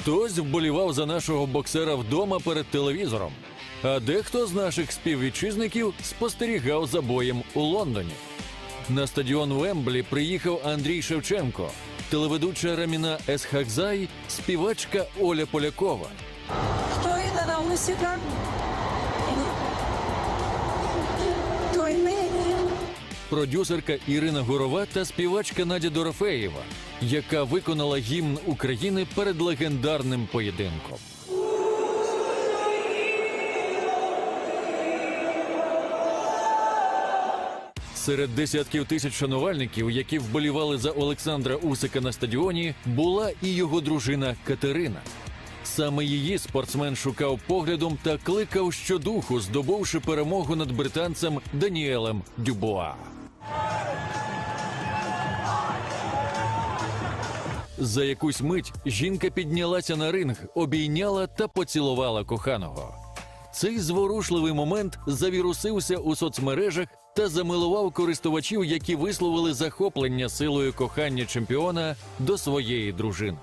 Хтось вболівав за нашого боксера вдома перед телевізором, а дехто з наших співвітчизників спостерігав за боєм у Лондоні. На стадіон Вемблі приїхав Андрій Шевченко, телеведуча Раміна Есхакзай, співачка Оля Полякова. Хто йде на Лисіка? Продюсерка Ірина Гурова та співачка Надя Дорофеєва, яка виконала гімн України перед легендарним поєдинком. Серед десятків тисяч шанувальників, які вболівали за Олександра Усика на стадіоні, була і його дружина Катерина. Саме її спортсмен шукав поглядом та кликав щодуху, здобувши перемогу над британцем Даніелем Дюбуа. За якусь мить жінка піднялася на ринг, обійняла та поцілувала коханого. Цей зворушливий момент завірусився у соцмережах та замилував користувачів, які висловили захоплення силою кохання чемпіона до своєї дружини.